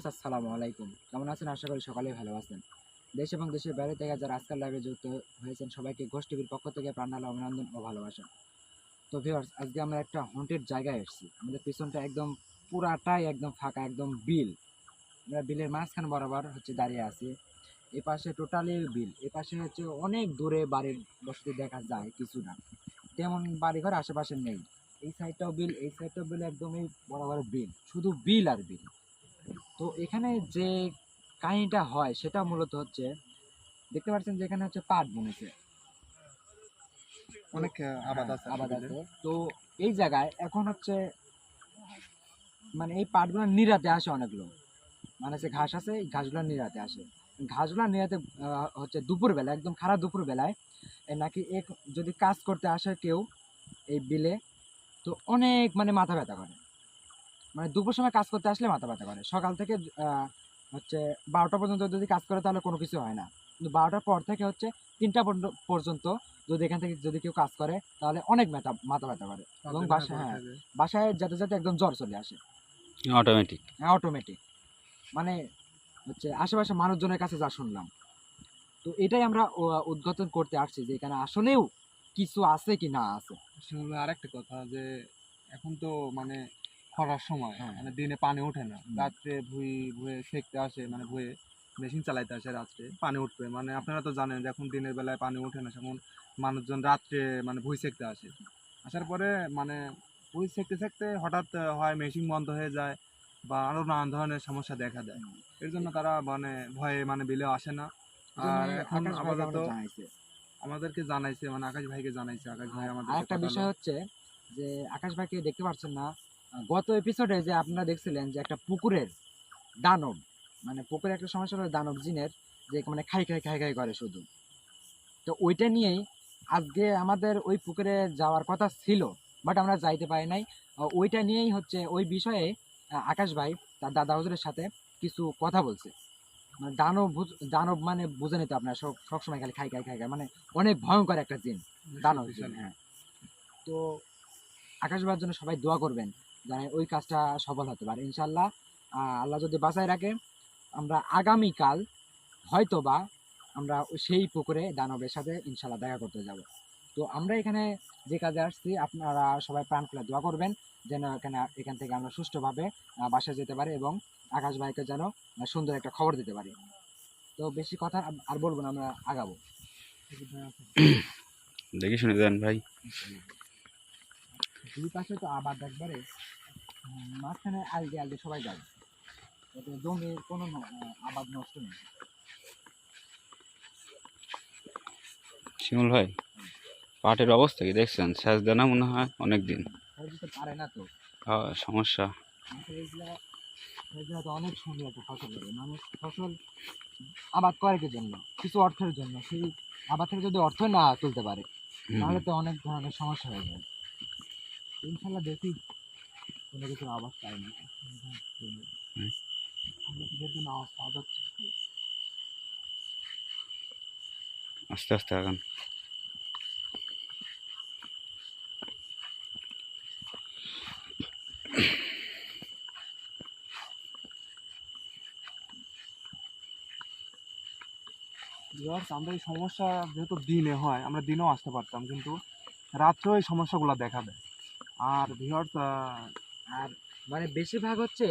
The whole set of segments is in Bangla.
ভিউয়ার্স, আসসালামু আলাইকুম। কেমন আছেন? আশা করি সকালেই ভালো আছেন। দেশ এবং দেশের বাইরে থেকে যারা আজকাল লাইভে যুক্ত হয়েছেন, সবাইকে ঘোষ টিভির পক্ষ থেকে প্রাণাল অভিনন্দন ও ভালোবাসা। তো ভিউয়ার্স, আজকে আমরা একটা হন্টেড জায়গায় এসেছি। আমাদের পিছনটা একদম পুরাটাই একদম ফাঁকা, একদম বিল। আমরা বিলের মাঝখান বরাবর হচ্ছে দাঁড়িয়ে আছি। এ পাশে টোটালি বিল। এ পাশে হচ্ছে অনেক দূরে বাড়ির বসতি দেখা যায়, কিছু না। তেমন বাড়িঘর আশেপাশে নেই। এই সাইডটাও বিল, এই সাইডটাও বিল একদমই বরাবর বিল। শুধু বিল আর বিল। তো এখানে যে কাহিনীটা হয় সেটা মূলত হচ্ছে দেখতে পাচ্ছেন যে এখানে হচ্ছে পাট বুনেছে। অনেক আহ, আবাদ আছে হ্যাঁ, আবাদ। আছে। তো এই জায়গায় এখন হচ্ছে মানে এই পাটগুলো নিরাতে আসে অনেক লোক। মানে যে ঘাস আছে এই ঘাসগুলো নিরাতে আসে। ঘাসগুলো নিরাতে হচ্ছে দুপুরবেলা একদম খারাপ দুপুরবেলায় নাকি এক যদি কাজ করতে আসে কেউ এই বিলে তো অনেক মানে মাথা ব্যথা করে। মানে দুপুর সময় কাজ করতে আসলে মাথা ব্যথা করে। সকাল থেকে হচ্ছে বারোটা পর্যন্ত যদি কাজ করে তাহলে কোনো কিছু হয় না। কিন্তু বারোটার পর থেকে হচ্ছে তিনটা পর্যন্ত- যদি এখান থেকে যদি কেউ কাজ করে তাহলে অনেক মাথা মাথা ব্যথা করে। এবং রাতে বাসা বেলা হ্যাঁ বাসায় যেতে যেতে একদম জ্বর চলে আসে। অটোমেটিক হ্যাঁ অটোমেটিক মানে হচ্ছে আশেপাশে মানুষজনের কাছে যা শুনলাম। তো এটাই আমরা উদ্ঘাটন করতে আসছি যে এখানে আসলেও কিছু আছে কি না আছে। আসলে আরেকটা কথা যে এখন তো মানে খরার সময় হ্যাঁ। মানে দিনে পানি ওঠে না। রাত্রে ভুই ভুয়ে সেকতে আসে মানে ভুয়ে মেশিন চালাইতে আসে রাত্রে পানি উঠবে। মানে আপনারা তো জানেন যে এখন দিনের বেলায় পানি ওঠে না সেমন মানুষজন রাত্রে মানে ভুই সেকতে আসে। আসার পরে মানে ভুই সেকতে সেকতে হঠাৎ হয় মেশিন বন্ধ হয়ে যায় বা আরও নানান ধরনের সমস্যা দেখা দেয়। এর জন্য তারা মানে ভয়ে মানে বিলে আসে না। আর এখন আপাতত আমাদেরকে জানাইছে মানে আকাশ ভাইকে জানাইছে। আকাশ ভাই আমাদের একটা বিষয় হচ্ছে যে আকাশ ভাইকে দেখতে পাচ্ছেন না গত এপিসোডে যে আপনারা দেখছিলেন যে একটা পুকুরের দানব মানে পুকুরে একটা সমস্যা হলো দানব জিনের যে মানে খাই খাই খাই খাই করে শুধু। তো ওইটা নিয়েই আজকে আমাদের ওই পুকুরে যাওয়ার কথা ছিল বাট আমরা যাইতে পারি নাই। ওইটা নিয়েই হচ্ছে ওই বিষয়ে আকাশ ভাই তার দাদা হুজুরের সাথে কিছু কথা বলছে। মানে দানব দানব মানে বুঝে নিতে আপনার সব সবসময় খালি খাই খাই খাই খাই মানে অনেক ভয়ঙ্কর একটা জিন, দানব হ্যাঁ। তো আকাশ ভাইয়ের জন্য সবাই দোয়া করবেন যেন ওই কাজটা সফল হতে পারে। ইনশাল্লাহ আল্লাহ যদি বাঁচায় রাখে, আমরা আগামীকাল হয়তো বা আমরা সেই পুকুরে দানবের সাথে ইনশাল্লাহ দেখা করতে যাব। তো আমরা এখানে যে কাজে আসছি, আপনারা সবাই প্রাণ খুলে দোয়া করবেন যেন এখানে, এখান থেকে আমরা সুষ্ঠুভাবে বাসায় যেতে পারি এবং আকাশ ভাইকে যেন সুন্দর একটা খবর দিতে পারি। তো বেশি কথা আর বলব না, আমরা আগাবো। দেখি শুনে দেন ভাই। দুই পাশে তো আবাদ একবারে মাঝখানে আলগে আলগে সবাই যাবে যাতে জমির কোনো আবাদ নষ্ট নেই শিমুল ভাই পাটের অবস্থা কি দেখছেন? সেচ দেয় না মনে হয় অনেক দিন পারে না তো। আহ, সমস্যা। এইগুলা তো অনেক সুন্দর একটা ফসল হবে। মানুষ ফসল আবাদ করে জন্য? কিছু অর্থের জন্য। সেই আবাদ থেকে যদি অর্থ না তুলতে পারে তাহলে তো অনেক ধরনের সমস্যা হয়ে যায় ইনশাল্লাহ দেখি। কোনো কিছুর আওয়াজ পাই না। আমরা কিসের জন্য আওয়াজ পাওয়া যাচ্ছে। আস্তে আস্তে আগান। আমরা এই সমস্যা যেহেতু দিনে হয় আমরা দিনেও আসতে পারতাম কিন্তু রাত্রেও এই সমস্যাগুলো দেখা দেয়। আর ভিউয়ার্স আর মানে বেশিরভাগ হচ্ছে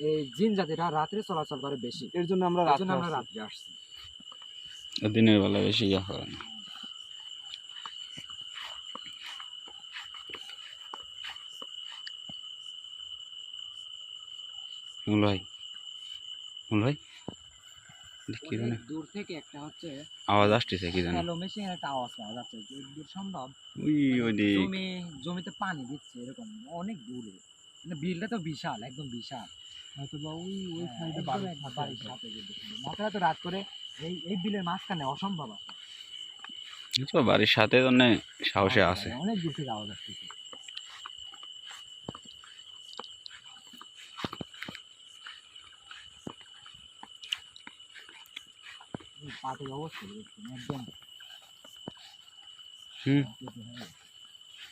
এই জিন জাতিরা রাত্রে চলাচল করে বেশি। এর জন্য আমরা রাত্রে আমরা। রাত্রে আসছি। দিনের বেলা বেশি ইয়া করে না। ভাই ভাই। দেখি জানে? দূর থেকে একটা হচ্ছে আওয়াজ আসতেছে কি জানে? হ্যালো মেশিনের একটা আওয়াজ পাওয়া যাচ্ছে দূর সম্ভব। ওই ওই জমি জমিতে পানি দিচ্ছে এরকম অনেক দূরে। মানে বিলটা তো বিশাল একদম বিশাল। হয়তো বা ওই ওই হ্যাঁ, সাইডে বাড়ির সাথে বাড়ির সাথে মাথাটা তো রাত করে এই এই বিলের মাঝখানে অসম্ভব আছে। বাড়ির সাথে জন্য সাহসে আছে অনেক দূর থেকে আওয়াজ আসতেছে। অবস্থা একদম। হুম।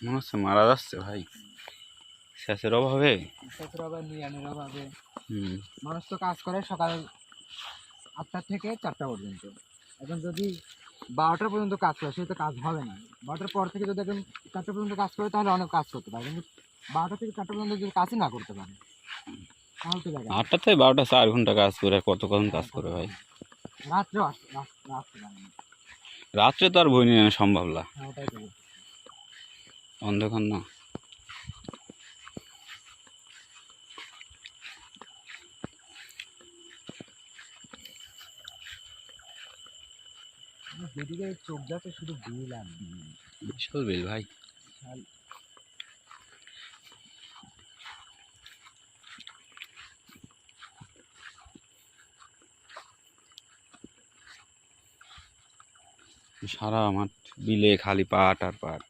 মনে হচ্ছে মারা যাচ্ছে ভাই। শেষের অভাবে। অভাবে অভাবে। হুম। মানুষ তো কাজ করে সকাল আটটা থেকে চারটা পর্যন্ত। এখন যদি বারোটা পর্যন্ত কাজ করে সে তো কাজ হবে না। বারোটার পর থেকে যদি এখন চারটা পর্যন্ত কাজ করে তাহলে অনেক কাজ করতে পারে। কিন্তু বারোটা থেকে চারটা পর্যন্ত যদি কাজই না করতে পারে আটটা থেকে বারোটা চার ঘণ্টা কাজ করে আর কতক্ষণ কাজ করে ভাই? রাত্রে তো আর বই নিয়ে সম্ভব না। হ্যাঁ। অন্ধকার না। চোখ যাচ্ছে শুধু বিল আর বিল। বিশাল বিল ভাই। বিশাল সারা মাঠ বিলে খালি পাট আর পাট।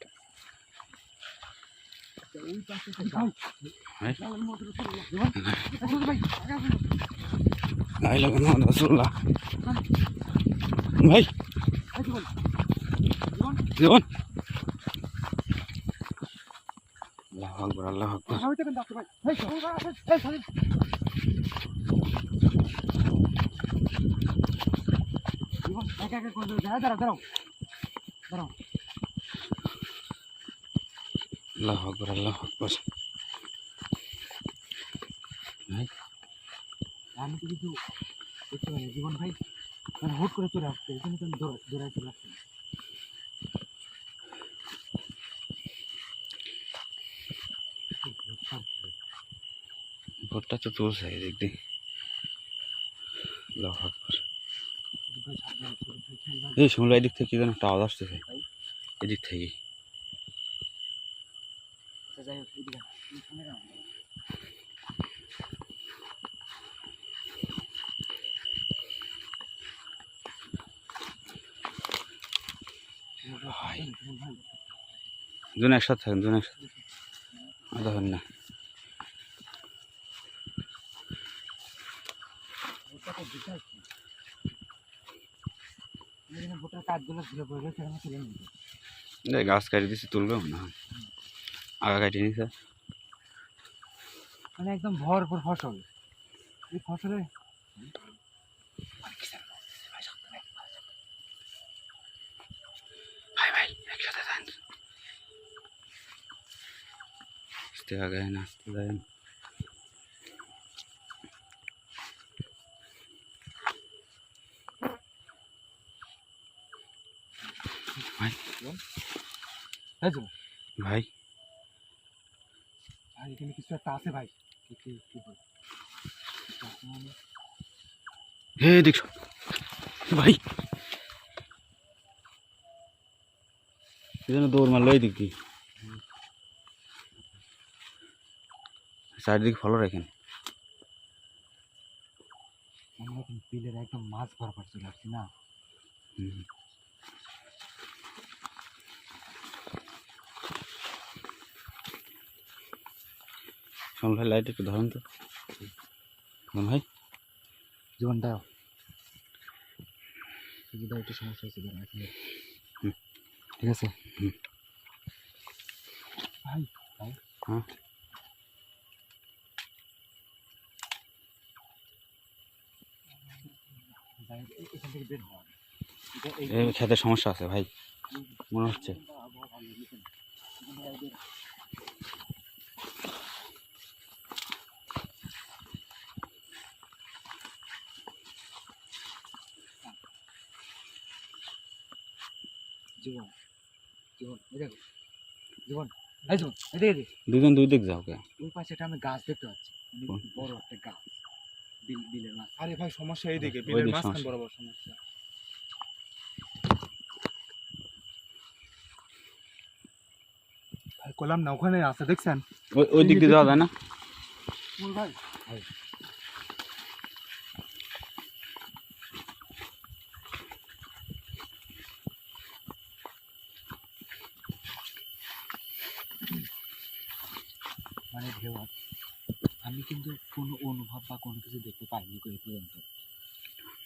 ভাই, আল্লাহ? দাঁড়াও, দাঁড়াও। দাঁড়াও। আল্লাহ আকবর আল্লাহ আকবর ভাই আমি তো কিছু দেখতে পারি জীবন ভাই মানে হুট করে চলে আসছে এই জন্য তো আমি দৌড়া- দৌড়ায় চলে আসছি ভোটটা তো তুলছে এদিক দিয়ে আল্লাহ আকবর ভাই সাবধানে, ছোট ভাই, খেয়াল রাখ। এই শুনলো এদিক থেকে যেন একটা আওয়াজ আসতেছে। এদিক থেকে। দুজন একসাথে থাকেন, দুজন একসাথে। না ওটা তো বিশাল কি। আমি এখানে ভোটার কার্ডগুলো ঝুলে পড়ে রয়েছে, সেখানে তুলে নিতে। এই গাছ কাটি দিছি তুলবে না। আগা কাটি নিছে মানে একদম ভরপুর ফসল। এই ফসলে ভাই ভাই একসাথে যান। আস্তে আগে না আস্তে যান ভাই ভাই। ভাই এখানে কিছু একটা আছে ভাই? হে দেখছ? ভাই। এজন্য দৌড় মারলো এই দিক দিয়ে। চারিদিকে ফলো রাখেন। আমরা এখন বিলের একদম মাছ বরাবর চলে আসছি না? হুম। শোন ভাই লাইট একটু ধরেন তো। ভাই। জীবন দাও একটু সমস্যা হুম। ঠিক আছে। ভাই হ্যাঁ। খেতে সমস্যা আছে ভাই। মনে হচ্ছে আবহাওয়া ভালো, লিখেন। এখান থেকে বের হও। জীবন জীবন এই দেখো জীবন এই জীবন এদিকে এদিকে দুজন দুই দিক যাও কে? ওই পাশে একটা আমি গাছ দেখতে পাচ্ছি বড় একটা গাছ বিল বিলের মাছ আরে ভাই সমস্যা এইদিকে বিলের মাঝখান সমস্যা। বরাবর সমস্যা। ভাই কলাম না ওখানে আছে দেখছেন? ওই ওই দিক দিয়ে যাওয়া যায় না? ভাই অনুভব বা কোনো কিছু দেখতে পাইনি এই পর্যন্ত।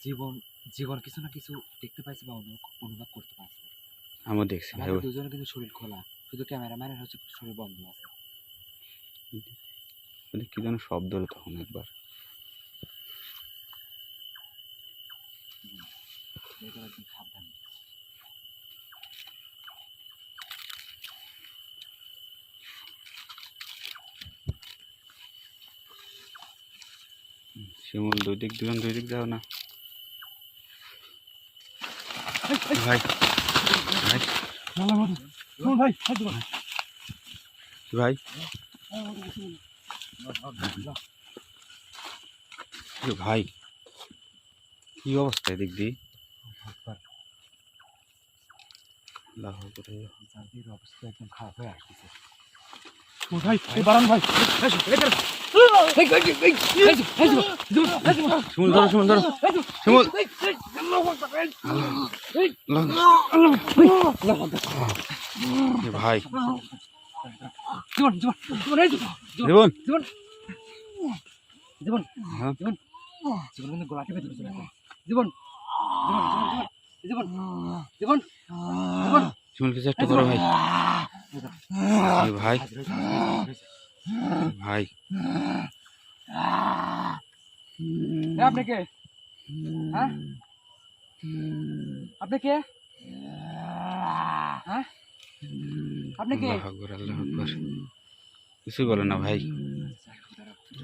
জীবন জীবন কিছু না কিছু দেখতে পাইছি বা অনুভব করতে পারছি। আমরা দেখছি দুজনের কিন্তু শরীর খোলা। শুধু ক্যামেরাম্যানের হচ্ছে শরীর বন্ধ আছে। মানে কি যেন শব্দ হলো তখন একবার। খাবার শিমুল, দুই দিক দুজন, দুই দিক যাও না। ভাই ভাই। ভাই। ভাই ভাই, কি অবস্থা এদিক দিয়ে? অবস্থা একদম খারাপ হয়ে আসতেছে ভাই এই বাড়ান ভাই শিমুল ধরো শিমুল ধরো শিমুল ভাই জীবন জীবন জীবন জীবন জীবন জীবন জীবন হ্যাঁ জীবন জীবন কিন্তু গলা টিপে ধরেছিল এখন। জীবন জীবন জীবন জীবন জীবন শিমুল কিছু একটা করো ভাই ভাই। ভাই। আপনি কে? হ্যাঁ? আপনি কে? হ্যাঁ? আপনি কে? আল্লাহু আকবার আল্লাহু আকবার কিছুই বলে না ভাই।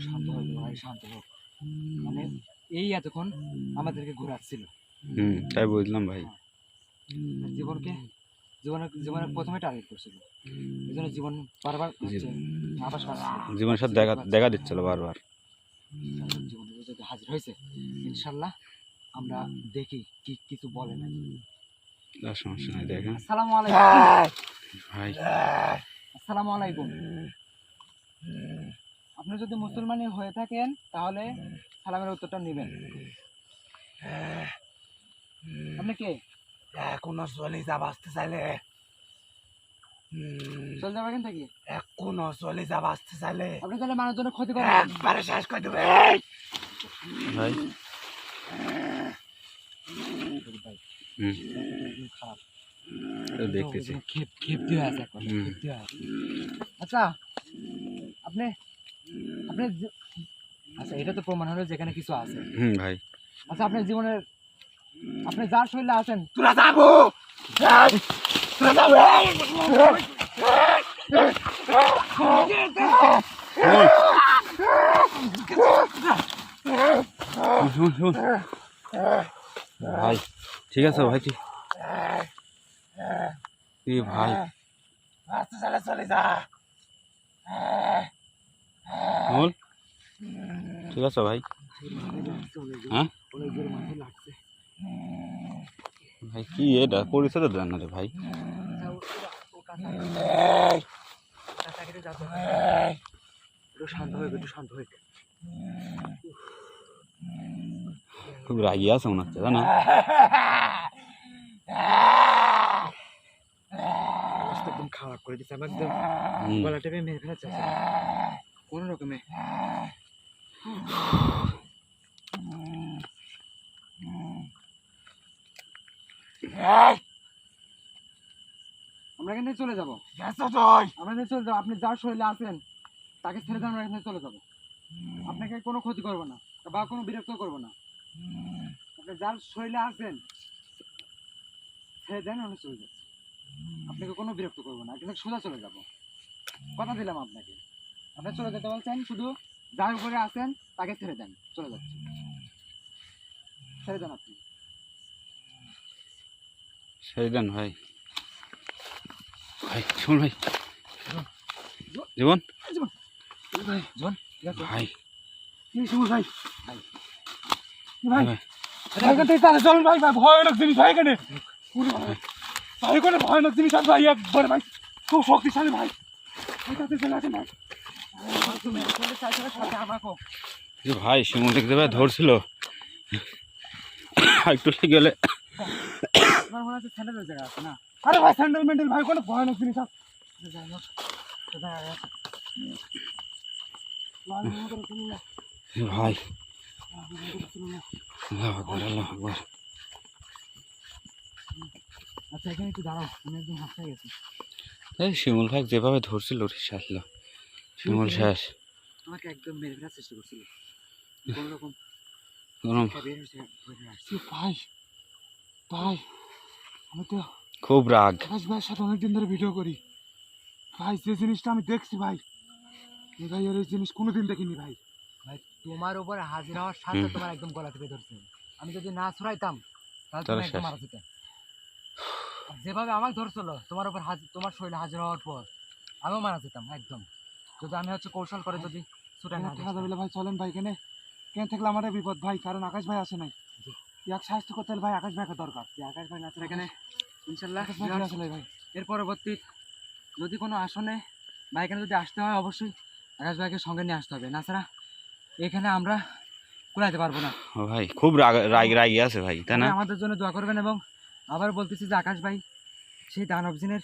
শান্ত হোক ভাই শান্ত হোক মানে এই এতক্ষণ আমাদেরকে ঘোরাচ্ছিল। হুম তাই বুঝলাম ভাই। জীবনকে জীবনের জীবনের প্রথমে টার্গেট করছিল। এই জন্য জীবন বারবার হচ্ছে জীবনের সাথে দেখা দেখা দিচ্ছিল বারবার। জীবনের যদি হাজির হয়েছে ইনশাল্লাহ আমরা দেখি কি কিছু বলে না। সমস্যা নাই দেখেন। আসসালামু আলাইকুম। ভাই। আসসালামু আলাইকুম। আপনি যদি মুসলমানই হয়ে থাকেন তাহলে সালামের উত্তরটা নেবেন। আপনি কে? এখনও চলে যা বাঁচতে চাইলে। চলে যাবেন এখান থেকে? এখনও চলে যা বাঁচতে চাইলে। আপনি তাহলে মানুষজনের ক্ষতি করেন। একবারে শেষ করে দেবে। ভাই। দেখতেছি। খেপ খেপ দিয়ে আছে এখন খেপ দিয়ে আছে। আচ্ছা আপনি আপনি আচ্ছা এটা তো প্রমাণ হলো যেখানে কিছু আছে। হুম ভাই। আচ্ছা আপনার জীবনের আপনি যার শরীরে আছেন তোরা যাব! তোরা যাব! শুন শুন ভাই ঠিক আছে ভাই ঠিক। এ ভাই? বাঁচতে চাইলে চলে যা। বল ঠিক আছে ভাই। হ্যাঁ? ভাই কি এটা? পরিচয় তো দেন না রে ভাই। খুব রাগি আছে মনে হচ্ছে না একদম খারাপ করে দিচ্ছে আমার একদম গলা টেপে মেরে ফেলার চেষ্টা কোনো রকমে। আমরা এখান থেকে চলে যাব। আমরা এখান চলে যাব। আপনি যার শরীরে আছেন তাকে ছেড়ে দেন আমরা এখান থেকে চলে যাব। আপনাকে কোনো ক্ষতি করব না বা কোনো বিরক্ত করব না। আপনি যার শরীরে আছেন ছেড়ে দেন আমি চলে যাচ্ছি। আপনাকে কোনো বিরক্ত করব না। কিন্তু সোজা চলে যাব। কথা দিলাম আপনাকে। আপনি চলে যেতে বলছেন শুধু যার উপরে আছেন তাকে ছেড়ে দেন। চলে যাচ্ছি। ছেড়ে দেন আপনি। সেই দেন ভাই ভাই শুন ভাই জীবন ভাই ভাই ভাই ভাই। ভাই ভাই চলুন ভয়ানক জিনিস ভাই এখানে ভাই এখানে ভয়ানক জিনিস আছে ভাই একবার ভাই খুব শক্তিশালী ভাই শিমুল দেখতে ভাই ধরছিল একটু গেলে আমার মনে হচ্ছে স্যান্ডেলের জায়গা আছে না? আরে ভাই স্যান্ডেল মেন্ডেল ভাই ওখানে ভয়ানক জিনিস আছে যাই হোক সেটা আছে। এ ভাই। আল্লাহ আকবার আল্লাহ আকবার। আচ্ছা এখানে একটু দাঁড়াও আমি একদম হাসতে গেছি এই শিমুল ভাই যেভাবে ধরছিল শাসলো শিমুল শেষ। আমাকে একদম মেরে ফেলার চেষ্টা করছিল। কোনো রকম গরম। ভাই ভাই। খুব রাগ। ভাইয়ের সাথে অনেকদিন ধরে ভিডিও করি। ভাই যে জিনিসটা আমি দেখছি ভাই এই ভাই এর এই জিনিস কোনোদিন দেখিনি ভাই। ভাই তোমার উপর হাজির হওয়ার সাথে তোমার একদম গলা টিপে ধরছে। আমি যদি না ছড়াইতাম তাহলে তাহলে তুমি একদম মারা যেতে। যেভাবে আমাকে ধরছিল তোমার উপর হাজির তোমার শরীরে হাজির হওয়ার পর আমিও মারা যেতাম একদম। যদি আমি হচ্ছে কৌশল করে যদি ছুটে না ভাই চলেন ভাই কেনে কেন থাকলে আমার বিপদ ভাই কারণ আকাশ ভাই আসে নাই। জি। সাহায্য করতে হলে ভাই আকাশ ভাইকে দরকার। আকাশ ভাই নাচের এখানে ইনশাল্লাহ ভাই বিরাট- আসলে ভাই। এর পরবর্তী যদি কোনো আসনে বা এখানে যদি আসতে হয় অবশ্যই আকাশ ভাইকে সঙ্গে নিয়ে আসতে হবে। না ছাড়া এখানে আমরা কুলাইতে পারব না। ভাই খুব রাগ রাগ রাগি আছে ভাই তাই না? আমাদের জন্য দোয়া করবেন এবং আবার বলতেছি যে আকাশ ভাই সেই দানব জিনের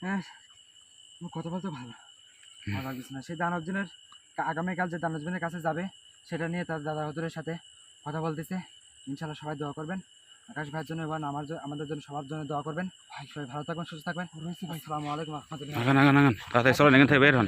হ্যাঁ কথা বলতে ভালো। ভালো লাগছে না। সেই দানব জিনের আগামীকাল যে দানব জিনের কাছে যাবে সেটা নিয়ে তার দাদা হজুরের সাথে কথা বলতেছে। ইনশাল্লাহ সবাই দোয়া করবেন। আকাশ ভাইয়ের জন্য এবং আমার আমাদের জন্য সবার জন্য দোয়া করবেন। ভাই সবাই ভালো থাকবেন সুস্থ থাকবেন। রয়েছে ভাই। আসসালামু আলাইকুম রহমতুল্লাহ। আগান আগান আগান তাড়াতাড়ি চলেন এখান থেকে বের হন।